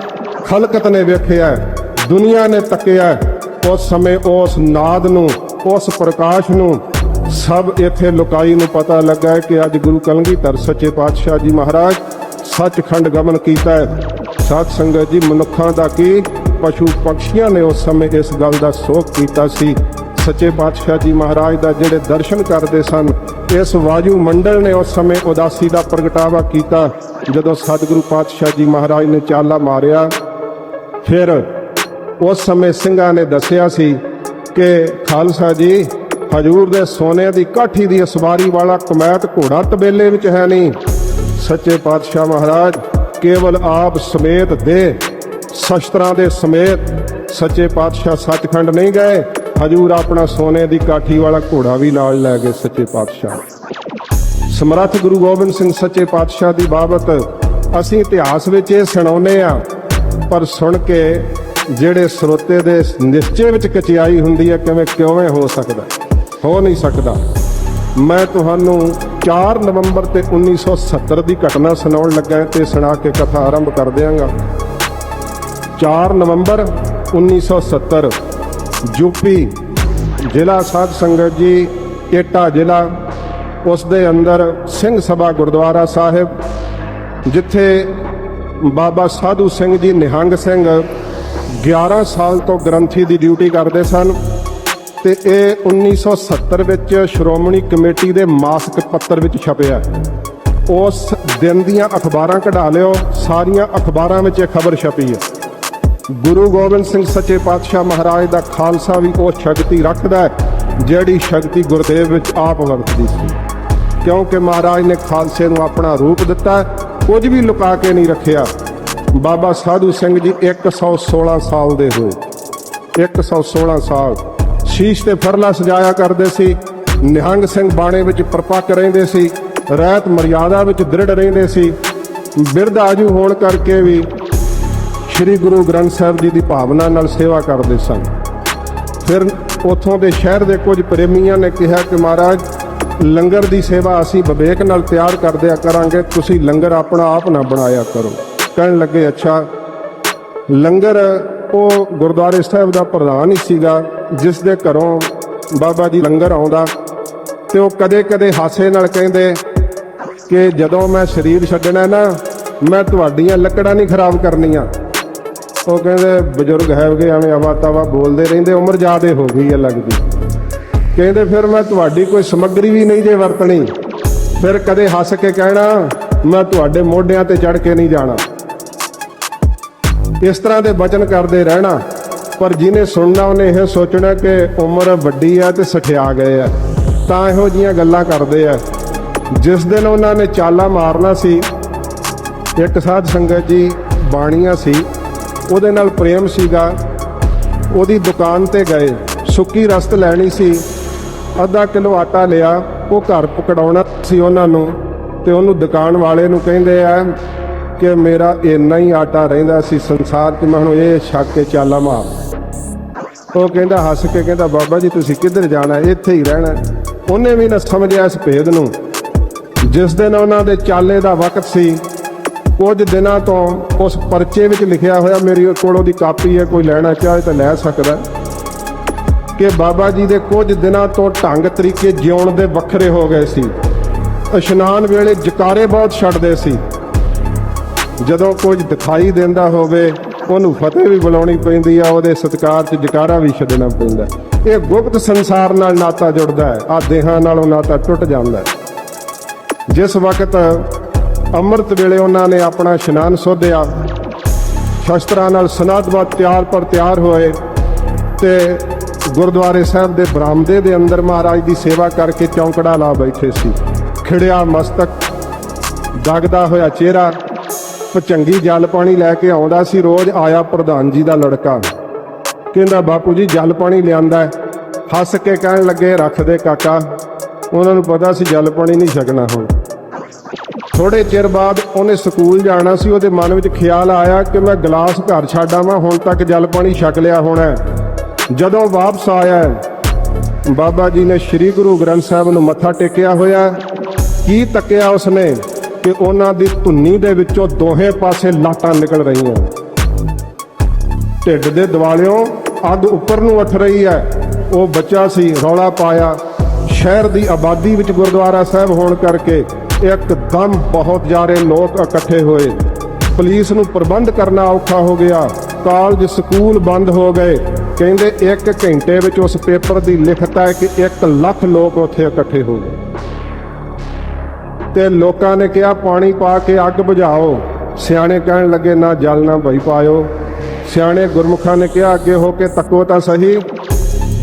ਖਲਕਤ ਨੇ ਵੇਖਿਆ, ਦੁਨੀਆ ਨੇ ਤੱਕਿਆ, ਉਸ ਸਮੇਂ ਉਸ ਨਾਦ ਨੂੰ, ਉਸ ਪ੍ਰਕਾਸ਼ ਨੂੰ ਸਭ ਇੱਥੇ ਲੁਕਾਈ ਨੂੰ ਪਤਾ ਲੱਗਾ ਕਿ ਅੱਜ ਗੁਰੂ ਕਲਗੀਧਰ ਸੱਚੇ ਪਾਤਸ਼ਾਹ ਜੀ ਮਹਾਰਾਜ ਸੱਚਖੰਡ ਗਮਨ ਕੀਤਾ ਹੈ। ਸਾਧ ਸੰਗਤ ਜੀ, ਮਨੁੱਖਾਂ ਦਾ ਕੀ? ਪਸ਼ੂ ਪੰਛੀਆਂ ਨੇ ਉਸ ਸਮੇਂ ਇਸ ਗੱਲ ਦਾ ਸੋਖ ਕੀਤਾ ਸੀ। ਸੱਚੇ ਪਾਤਸ਼ਾਹ ਜੀ ਮਹਾਰਾਜ ਦਾ ਜਿਹੜੇ ਦਰਸ਼ਨ ਕਰਦੇ ਸਨ, ਇਸ ਵਾਯੂ ਮੰਡਲ ਨੇ ਉਸ ਸਮੇਂ ਉਦਾਸੀ ਦਾ ਪ੍ਰਗਟਾਵਾ ਕੀਤਾ। ਜਦੋਂ ਸਤਿਗੁਰੂ ਪਾਤਸ਼ਾਹ ਜੀ ਮਹਾਰਾਜ ਨੇ ਚਾਲਾ ਮਾਰਿਆ, ਫਿਰ ਉਸ ਸਮੇਂ ਸਿੰਘਾਂ ਨੇ ਦੱਸਿਆ ਸੀ ਕਿ ਖਾਲਸਾ ਜੀ, ਹਜੂਰ ਦੇ ਸੋਨੇ ਦੀ ਕਾਠੀ ਦੀ ਅਸਵਾਰੀ ਵਾਲਾ ਕਮੈਤ ਘੋੜਾ ਤਬੇਲੇ ਵਿੱਚ ਹੈ ਨਹੀਂ। ਸੱਚੇ ਪਾਤਸ਼ਾਹ ਮਹਾਰਾਜ ਕੇਵਲ ਆਪ ਸਮੇਤ ਦੇ। ਸ਼ਸਤਰਾਂ ਦੇ ਸਮੇਤ ਸੱਚੇ ਪਾਤਸ਼ਾਹ ਸੱਚਖੰਡ ਨਹੀਂ ਗਏ। ਹਜੂਰ ਆਪਣਾ ਸੋਨੇ ਦੀ ਕਾਠੀ ਵਾਲਾ ਘੋੜਾ ਵੀ ਨਾਲ ਲੈ ਗਏ ਸੱਚੇ ਪਾਤਸ਼ਾਹ। ਸਮਰੱਥ ਗੁਰੂ ਗੋਬਿੰਦ ਸਿੰਘ ਸੱਚੇ ਪਾਤਸ਼ਾਹ ਦੀ ਬਾਬਤ ਅਸੀਂ ਇਤਿਹਾਸ ਵਿੱਚ ਇਹ ਸੁਣਾਉਂਦੇ ਆ ਪਰ ਸੁਣ ਕੇ ਜਿਹੜੇ ਸਰੋਤੇ ਦੇ ਨਿਸ਼ਚੇ ਵਿੱਚ ਕਚਿਆਈ ਹੁੰਦੀ ਹੈ, ਕਿਵੇਂ ਕਿਵੇਂ ਹੋ ਸਕਦਾ? ਹੋ ਨਹੀਂ ਸਕਦਾ। ਮੈਂ ਤੁਹਾਨੂੰ 4 ਨਵੰਬਰ ਤੇ 1970 ਦੀ ਘਟਨਾ ਸੁਣਾਉਣ ਲੱਗਾ ਤੇ ਸੁਣਾ ਕੇ ਕਥਾ ਆਰੰਭ ਕਰ ਦਿਆਂਗਾ। 4 ਨਵੰਬਰ 1970 ਯੂਪੀ ਜ਼ਿਲ੍ਹਾ ਸਾਧ ਸੰਗਤ ਜੀ, ਏਟਾ ਜ਼ਿਲ੍ਹਾ, ਉਸ ਦੇ ਅੰਦਰ ਸਿੰਘ ਸਭਾ ਗੁਰਦੁਆਰਾ ਸਾਹਿਬ, ਜਿੱਥੇ ਬਾਬਾ ਸਾਧੂ ਸਿੰਘ ਜੀ ਨਿਹੰਗ ਸਿੰਘ 11 ਸਾਲ ਤੋਂ ਗ੍ਰੰਥੀ ਦੀ ਡਿਊਟੀ ਕਰਦੇ ਸਨ। ਤੇ ਇਹ 1970 ਵਿੱਚ ਸ਼੍ਰੋਮਣੀ ਕਮੇਟੀ ਦੇ ਮਾਸਕ ਪੱਤਰ ਵਿੱਚ ਛਪਿਆ ਉਸ ਦਿਨ ਦੀਆਂ ਅਖਬਾਰਾਂ ਕਢਾ ਲਿਓ, ਸਾਰੀਆਂ ਅਖਬਾਰਾਂ ਵਿੱਚ ਇਹ ਖਬਰ ਛਪੀ ਹੈ। ਗੁਰੂ ਗੋਬਿੰਦ ਸਿੰਘ ਸੱਚੇ ਪਾਤਸ਼ਾਹ ਮਹਾਰਾਜ ਦਾ ਖਾਲਸਾ ਵੀ ਉਹ ਸ਼ਕਤੀ ਰੱਖਦਾ ਹੈ, ਜਿਹੜੀ ਸ਼ਕਤੀ ਗੁਰਦੇਵ ਵਿੱਚ ਆਪ ਵਰਤਦੀ ਸੀ। ਕਿਉਂਕਿ ਮਹਾਰਾਜ ਨੇ ਖਾਲਸੇ ਨੂੰ ਆਪਣਾ ਰੂਪ ਦਿੱਤਾ ਕੁਝ ਵੀ ਲੁਕਾ ਕੇ ਨਹੀਂ ਰੱਖਿਆ। ਬਾਬਾ ਸਾਧੂ ਸਿੰਘ ਜੀ 116 ਸਾਲ ਦੇ ਹੋਏ। 116 ਸਾਲ। ਸ਼ੀਸ਼ ਤੇ ਫਰਲਾ ਸਜਾਇਆ ਕਰਦੇ ਸੀ। ਨਿਹੰਗ ਸਿੰਘ ਬਾਣੇ ਵਿੱਚ ਪਰਪੱਕ ਰਹਿੰਦੇ ਸੀ। ਰਹਿਤ ਮਰਿਆਦਾ ਵਿੱਚ ਦ੍ਰਿੜ ਰਹਿੰਦੇ ਸੀ। ਬਿਰਧ ਆਜੂ ਹੋਣ ਕਰਕੇ ਵੀ ਸ੍ਰੀ ਗੁਰੂ ਗ੍ਰੰਥ ਸਾਹਿਬ ਜੀ ਦੀ ਭਾਵਨਾ ਨਾਲ ਸੇਵਾ ਕਰਦੇ ਸਨ। ਫਿਰ ਉਥੋਂ ਦੇ ਸ਼ਹਿਰ ਦੇ ਕੁਝ ਪ੍ਰੇਮੀਆਂ ਨੇ ਕਿਹਾ ਕਿ ਮਹਾਰਾਜ, ਲੰਗਰ ਦੀ ਸੇਵਾ ਅਸੀਂ ਵਿਵੇਕ ਨਾਲ ਤਿਆਰ ਕਰਦਿਆ ਕਰਾਂਗੇ। ਤੁਸੀਂ ਲੰਗਰ ਆਪਣਾ ਆਪ ਨਾ ਬਣਾਇਆ ਕਰੋ। ਕਹਿਣ ਲੱਗੇ, ਅੱਛਾ, ਲੰਗਰ ਉਹ ਗੁਰਦੁਆਰੇ ਸਾਹਿਬ ਦਾ ਪ੍ਰਧਾਨ ਹੀ ਸੀਗਾ। ਜਿਸ ਦੇ ਘਰੋਂ ਬਾਬਾ ਜੀ ਲੰਗਰ ਆਉਂਦਾ ਤੇ ਉਹ ਕਦੇ-ਕਦੇ ਹਾਸੇ ਨਾਲ ਕਹਿੰਦੇ ਕਿ ਜਦੋਂ ਮੈਂ ਸਰੀਰ ਛੱਡਣਾ ਨਾ, ਮੈਂ ਤੁਹਾਡੀਆਂ ਲੱਕੜਾਂ ਨਹੀਂ ਖਰਾਬ ਕਰਨੀਆਂ। ਉਹ ਕਹਿੰਦੇ, ਬਜ਼ੁਰਗ ਹੈਗੇ ਐਵੇਂ ਆਵਾ ਤਾਵਾ ਬੋਲਦੇ ਰਹਿੰਦੇ, ਉਮਰ ਜ਼ਿਆਦੇ ਹੋ ਗਈ ਹੈ ਲੱਗਦੀ। ਕਹਿੰਦੇ, ਫਿਰ ਮੈਂ ਤੁਹਾਡੀ ਕੋਈ ਸਮੱਗਰੀ ਵੀ ਨਹੀਂ ਜੇ ਵਰਤਣੀ। ਫਿਰ ਕਦੇ ਹੱਸ ਕੇ ਕਹਿਣਾ, ਮੈਂ ਤੁਹਾਡੇ ਮੋਢਿਆਂ ਤੇ ਚੜ ਕੇ ਨਹੀਂ ਜਾਣਾ। ਇਸ ਤਰ੍ਹਾਂ ਦੇ ਬਚਨ ਕਰਦੇ ਰਹਿਣਾ। ਪਰ ਜਿਹਨੇ ਸੁਣਨਾ, ਉਹਨੇ ਇਹ ਸੋਚਣਾ ਕਿ ਉਮਰ ਵੱਡੀ ਆ ਤੇ ਸਠਿਆ ਗਏ ਆ। ਤਾਂ ਇਹੋ ਜੀਆਂ ਗੱਲਾਂ ਕਰਦੇ ਆ। ਜਿਸ ਦਿਨ ਉਹਨਾਂ ਨੇ ਚਾਲਾ ਮਾਰਨਾ ਸੀ, ਇੱਕ ਸਾਧ ਸੰਗਤ ਜੀ ਬਾਣੀਆਂ ਸੀ, ਉਹਦੇ ਨਾਲ ਪ੍ਰੇਮ ਸੀਗਾ। ਉਹਦੀ ਦੁਕਾਨ ਤੇ ਗਏ, ਸੁੱਕੀ ਰਸਤ ਲੈਣੀ ਸੀ, ਅੱਧਾ ਕਿਲੋ ਆਟਾ ਲਿਆ, ਉਹ ਘਰ ਪਕੜਾਉਣਾ ਸੀ ਉਹਨਾਂ ਨੂੰ, ਤੇ ਉਹਨੂੰ ਦੁਕਾਨ ਵਾਲੇ ਨੂੰ ਕਹਿੰਦੇ ਆ ਕਿ ਮੇਰਾ ਇੰਨਾ ਹੀ ਆਟਾ ਰਹਿੰਦਾ ਸੀ ਸੰਸਾਰ 'ਚ, ਮੈਂ ਹੁਣ ਇਹ ਛੱਕ ਕੇ ਚਾਲਾ ਮਾਰ ਉਹ ਕਹਿੰਦਾ, ਹੱਸ ਕੇ ਕਹਿੰਦਾ, ਬਾਬਾ ਜੀ, ਤੁਸੀਂ ਕਿੱਧਰ ਜਾਣਾ? ਇੱਥੇ ਹੀ ਰਹਿਣਾ। ਉਹਨੇ ਵੀ ਨਾ ਸਮਝਿਆ ਇਸ ਭੇਦ ਨੂੰ। ਜਿਸ ਦਿਨ ਉਹਨਾਂ ਦੇ ਚਾਲੇ ਦਾ ਵਕਤ ਸੀ, ਕੁਝ ਦਿਨਾਂ ਤੋਂ ਉਸ ਪਰਚੇ ਵਿੱਚ ਲਿਖਿਆ ਹੋਇਆ, ਮੇਰੀ ਕੋਲ ਉਹਦੀ ਕਾਪੀ ਹੈ, ਕੋਈ ਲੈਣਾ ਚਾਹੇ ਤਾਂ ਲੈ ਸਕਦਾ ਕਿ ਬਾਬਾ ਜੀ ਦੇ ਕੁਝ ਦਿਨਾਂ ਤੋਂ ਢੰਗ ਤਰੀਕੇ ਜਿਉਣ ਦੇ ਵੱਖਰੇ ਹੋ ਗਏ ਸੀ। ਇਸ਼ਨਾਨ ਵੇਲੇ ਜਕਾਰੇ ਬਹੁਤ ਛੱਡਦੇ ਸੀ। ਜਦੋਂ ਕੁਝ ਦਿਖਾਈ ਦਿੰਦਾ ਹੋਵੇ ਉਹਨੂੰ ਫਤਿਹ ਵੀ ਬੁਲਾਉਣੀ ਪੈਂਦੀ ਆ, ਉਹਦੇ ਸਤਕਾਰ 'ਚ ਜਕਾਰਾ ਵੀ ਛੱਡਣਾ ਪੈਂਦਾ ਇਹ ਗੁਪਤ ਸੰਸਾਰ ਨਾਲ ਨਾਤਾ ਜੁੜਦਾ ਹੈ ਆ ਦੇਹਾਂ ਨਾਲੋਂ ਨਾਤਾ ਟੁੱਟ ਜਾਂਦਾ ਹੈ। ਜਿਸ ਵਕਤ ਅੰਮ੍ਰਿਤ ਵੇਲੇ ਉਹਨਾਂ ਨੇ ਆਪਣਾ ਇਸ਼ਨਾਨ ਸੋਧਿਆ, ਸ਼ਸਤਰਾਂ ਨਾਲ ਸਨਾਦਵਾ ਤਿਆਰ ਪਰ ਤਿਆਰ ਹੋਏ ਤੇ ਗੁਰਦੁਆਰੇ ਸਾਹਿਬ ਦੇ ਬਰਾਮਦੇ ਦੇ ਅੰਦਰ ਮਹਾਰਾਜ ਦੀ ਸੇਵਾ ਕਰਕੇ ਚੌਂਕੜਾ ਲਾ ਬੈਠੇ ਸੀ। ਖਿੜਿਆ ਮਸਤਕ, ਦਗਦਾ ਹੋਇਆ ਚਿਹਰਾ ਪਚੰਗੀ ਜਲ ਪਾਣੀ ਲੈ ਕੇ ਆਉਂਦਾ ਸੀ, ਰੋਜ਼ ਆਇਆ ਪ੍ਰਧਾਨ ਜੀ ਦਾ ਲੜਕਾ ਕਹਿੰਦਾ, ਬਾਪੂ ਜੀ, ਜਲ ਪਾਣੀ ਲਿਆਂਦਾ ਹੈ। ਹੱਸ ਕੇ ਕਹਿਣ ਲੱਗੇ, ਰੱਖ ਦੇ ਕਾਕਾ। ਉਹਨਾਂ ਨੂੰ ਪਤਾ ਸੀ ਜਲ ਪਾਣੀ ਨਹੀਂ ਛਕਣਾ ਹੁਣ। ਥੋੜੇ ਚਿਰ ਬਾਅਦ ਉਹਨੇ ਸਕੂਲ ਜਾਣਾ ਸੀ, ਉਹਦੇ ਮਨ ਵਿੱਚ ਖਿਆਲ ਆਇਆ ਕਿ ਮੈਂ ਗਲਾਸ ਘਰ ਛੱਡ ਆਵਾਂ ਹੁਣ ਤੱਕ ਜਲ ਪਾਣੀ ਛਕ ਲਿਆ ਹੋਣਾ ਜਦੋਂ ਵਾਪਸ ਆਇਆ, ਬਾਬਾ ਜੀ ਨੇ ਸ੍ਰੀ ਗੁਰੂ ਗ੍ਰੰਥ ਸਾਹਿਬ ਨੂੰ ਮੱਥਾ ਟੇਕਿਆ ਹੋਇਆ। ਕੀ ਤੱਕਿਆ ਉਸਨੇ? ਕਿ ਉਹਨਾਂ ਦੀ ਧੁੰਨੀ ਦੇ ਵਿੱਚੋਂ ਦੋਹੇ ਪਾਸੇ ਲਾਟਾਂ ਨਿਕਲ ਰਹੀਆਂ। ਢਿੱਡ ਦੇ ਦਿਵਾਲਿਓਂ ਅੱਗ ਉੱਪਰ ਨੂੰ ਉੱਠ ਰਹੀ ਹੈ। ਉਹ ਬੱਚਾ ਸੀ, ਰੌਲਾ ਪਾਇਆ। ਸ਼ਹਿਰ ਦੀ ਆਬਾਦੀ ਵਿੱਚ ਗੁਰਦੁਆਰਾ ਸਾਹਿਬ ਹੋਣ ਕਰਕੇ ਇੱਕਦਮ ਬਹੁਤ ਜ਼ਿਆਦਾ ਲੋਕ ਇਕੱਠੇ ਹੋਏ। ਪੁਲਿਸ ਨੂੰ ਪ੍ਰਬੰਧ ਕਰਨਾ ਔਖਾ ਹੋ ਗਿਆ। ਕਾਲਜ, ਸਕੂਲ ਬੰਦ ਹੋ ਗਏ। ਕਹਿੰਦੇ 1 ਘੰਟੇ ਵਿੱਚ ਉਸ ਪੇਪਰ ਦੀ ਲਿਖਤ ਹੈ ਕਿ 1 ਲੱਖ ਲੋਕ ਉੱਥੇ ਇਕੱਠੇ ਹੋ ਗਏ। ਤੇ ਲੋਕਾਂ ਨੇ ਕਿਹਾ, ਪਾਣੀ ਪਾ ਕੇ ਅੱਗ ਬੁਝਾਓ। ਸਿਆਣੇ ਕਹਿਣ ਲੱਗੇ, ਨਾ, ਜਲ ਨਾ ਭਈ ਪਾਇਓ। ਸਿਆਣੇ ਗੁਰਮੁਖਾਂ ਨੇ ਕਿਹਾ, ਅੱਗੇ ਹੋ ਕੇ ਤੱਕੋ ਤਾਂ ਸਹੀ।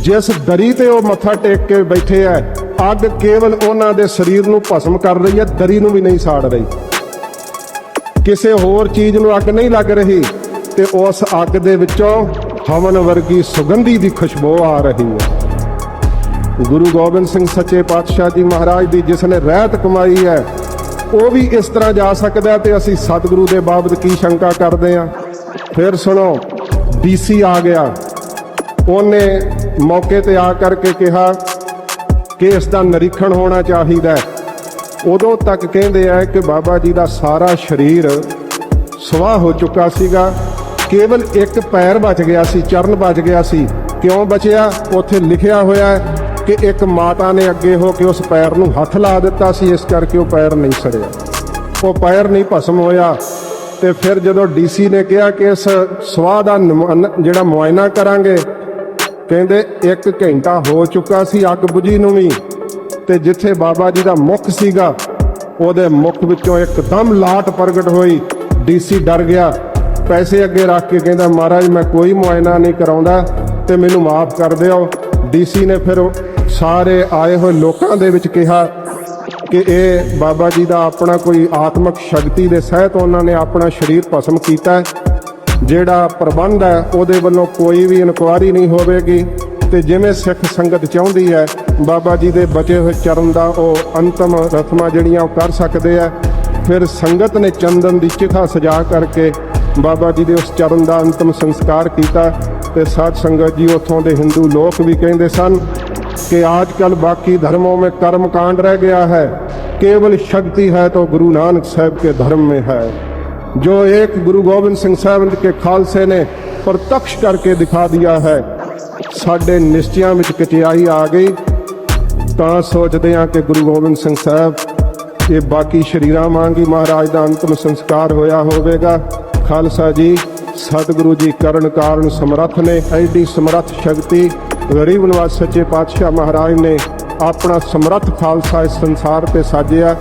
ਜਿਸ ਦਰੀ ਤੇ ਉਹ ਮੱਥਾ ਟੇਕ ਕੇ ਬੈਠੇ ਐ, ਅੱਗ ਕੇਵਲ ਉਹਨਾਂ ਦੇ ਸਰੀਰ ਨੂੰ ਭਸਮ ਕਰ ਰਹੀ ਹੈ ਦਰੀ ਨੂੰ ਵੀ ਨਹੀਂ ਸਾੜ ਰਹੀ। ਕਿਸੇ ਹੋਰ ਚੀਜ਼ ਨੂੰ ਅੱਗ ਨਹੀਂ ਲੱਗ ਰਹੀ ਤੇ ਉਸ ਅੱਗ ਦੇ ਵਿੱਚੋਂ ਹਵਨ ਵਰਗੀ ਸੁਗੰਧੀ ਦੀ ਖੁਸ਼ਬੂ ਆ ਰਹੀ ਹੈ ਗੁਰੂ ਗੋਬਿੰਦ ਸਿੰਘ ਸੱਚੇ ਪਾਤਸ਼ਾਹ ਜੀ ਮਹਾਰਾਜ ਦੀ ਜਿਸ ਨੇ ਰਹਿਤ ਕਮਾਈ ਹੈ, ਉਹ ਵੀ ਇਸ ਤਰ੍ਹਾਂ ਜਾ ਸਕਦਾ ਹੈ ਤੇ ਅਸੀਂ ਸਤਿਗੁਰੂ ਦੇ ਬਾਬਤ ਕੀ ਸ਼ੰਕਾ ਕਰਦੇ ਹਾਂ। ਫਿਰ ਸੁਣੋ ਡੀਸੀ ਆ ਗਿਆ। ਉਹਨੇ ਮੌਕੇ ਤੇ ਆ ਕਰਕੇ ਕਿਹਾ ਕਿ ਇਸ ਦਾ ਨਿਰੀਖਣ ਹੋਣਾ ਚਾਹੀਦਾ ਉਦੋਂ ਤੱਕ ਕਹਿੰਦੇ ਆ ਕਿ ਬਾਬਾ ਜੀ ਦਾ ਸਾਰਾ ਸਰੀਰ ਸਵਾਹ ਹੋ ਚੁੱਕਾ ਸੀਗਾ। ਕੇਵਲ ਇੱਕ ਪੈਰ ਬਚ ਗਿਆ ਸੀ, ਚਰਨ ਬਚ ਗਿਆ ਸੀ। ਕਿਉਂ ਬਚਿਆ? ਉੱਥੇ ਲਿਖਿਆ ਹੋਇਆ ਹੈ ਕਿ ਇੱਕ ਮਾਤਾ ਨੇ ਅੱਗੇ ਹੋ ਕੇ ਉਸ ਪੈਰ ਨੂੰ ਹੱਥ ਲਾ ਦਿੱਤਾ ਸੀ, ਇਸ ਕਰਕੇ ਉਹ ਪੈਰ ਨਹੀਂ ਸੜਿਆ। ਉਹ ਪੈਰ ਨਹੀਂ ਭਸਮ ਹੋਇਆ ਤੇ ਫਿਰ ਜਦੋਂ ਡੀਸੀ ਨੇ ਕਿਹਾ ਕਿ ਇਸ ਸਵਾਹ ਦਾ ਨਮੂਨਾ- ਜਿਹੜਾ ਮੁਆਇਨਾ ਕਰਾਂਗੇ, ਕਹਿੰਦੇ 1 ਘੰਟਾ ਹੋ ਚੁੱਕਾ ਸੀ ਅੱਗ ਬੁਝੀ ਨੂੰ ਵੀ ਤੇ ਜਿੱਥੇ ਬਾਬਾ ਜੀ ਦਾ ਮੁਖ ਸੀਗਾ, ਉਹਦੇ ਮੁਖ ਵਿੱਚੋਂ ਇੱਕਦਮ ਲਾਟ ਪ੍ਰਗਟ ਹੋਈ। ਡੀਸੀ ਡਰ ਗਿਆ, ਪੈਸੇ ਅੱਗੇ ਰੱਖ ਕੇ ਕਹਿੰਦਾ, ਮਹਾਰਾਜ, ਮੈਂ ਕੋਈ ਮੁਆਇਨਾ ਨਹੀਂ ਕਰਾਉਂਦਾ ਤੇ ਮੈਨੂੰ ਮਾਫ ਕਰ ਦਿਓ। ਡੀਸੀ ਨੇ ਫਿਰ ਸਾਰੇ ਆਏ ਹੋਏ ਲੋਕਾਂ ਦੇ ਵਿੱਚ ਕਿਹਾ ਕਿ ਇਹ ਬਾਬਾ ਜੀ ਦਾ ਆਪਣਾ ਕੋਈ ਆਤਮਿਕ ਸ਼ਕਤੀ ਦੇ ਸਹਿਤ ਉਹਨਾਂ ਨੇ ਆਪਣਾ ਸਰੀਰ ਭਸਮ ਕੀਤਾ ਹੈ। ਜਿਹੜਾ ਪ੍ਰਬੰਧ ਹੈ, ਉਹਦੇ ਵੱਲੋਂ ਕੋਈ ਵੀ ਇਨਕੁਆਰੀ ਨਹੀਂ ਹੋਵੇਗੀ। ਤੇ ਜਿਵੇਂ ਸਿੱਖ ਸੰਗਤ ਚਾਹੁੰਦੀ ਹੈ, ਬਾਬਾ ਜੀ ਦੇ ਬਚੇ ਹੋਏ ਚਰਨ ਦਾ ਉਹ ਅੰਤਮ ਰਸਮਾਂ ਜਿਹੜੀਆਂ ਉਹ ਕਰ ਸਕਦੇ ਆ ਫਿਰ ਸੰਗਤ ਨੇ ਚੰਦਨ ਦੀ ਚਿਖਾ ਸਜਾ ਕਰਕੇ ਬਾਬਾ ਜੀ ਦੇ ਉਸ ਚਰਨ ਦਾ ਅੰਤਮ ਸੰਸਕਾਰ ਕੀਤਾ। ਤੇ ਸਾਧ ਸੰਗਤ ਜੀ ਉੱਥੋਂ ਦੇ ਹਿੰਦੂ ਲੋਕ ਵੀ ਕਹਿੰਦੇ ਸਨ ਕਿ आज कल बाकी धर्मों में कर्म कांड रह गया है केवल शक्ति है तो गुरु नानक साहब के धर्म में है जो एक गुरु गोबिंद सिंह साहब के खालसे ने प्रत्यक्ष करके दिखा दिया है ਸਾਡੇ ਨਿਸ਼ਚਿਆਂ ਵਿੱਚ ਕਚਿਆਈ ਆ ਗਈ ਤਾਂ ਸੋਚਦੇ ਹਾਂ ਕਿ ਗੁਰੂ ਗੋਬਿੰਦ ਸਿੰਘ ਸਾਹਿਬ ਇਹ ਬਾਕੀ ਸ਼ਰੀਰਾਂ ਵਾਂਗੀ ਮਹਾਰਾਜ ਦਾ ਅੰਤਮ ਸੰਸਕਾਰ ਹੋਇਆ ਹੋਵੇਗਾ ਖਾਲਸਾ ਜੀ ਸਤਿਗੁਰੂ ਜੀ ਕਰਨ ਕਾਰਨ ਸਮਰੱਥ ਨੇ ਐਡੀ ਸਮਰੱਥ ਸ਼ਕਤੀ ਗਰੀਬ ਨਿਵਾਸ ਸੱਚੇ ਪਾਤਸ਼ਾਹ ਮਹਾਰਾਜ ਨੇ ਆਪਣਾ ਸਮਰੱਥ ਖਾਲਸਾ ਇਸ ਸੰਸਾਰ ਤੇ ਸਾਜਿਆ।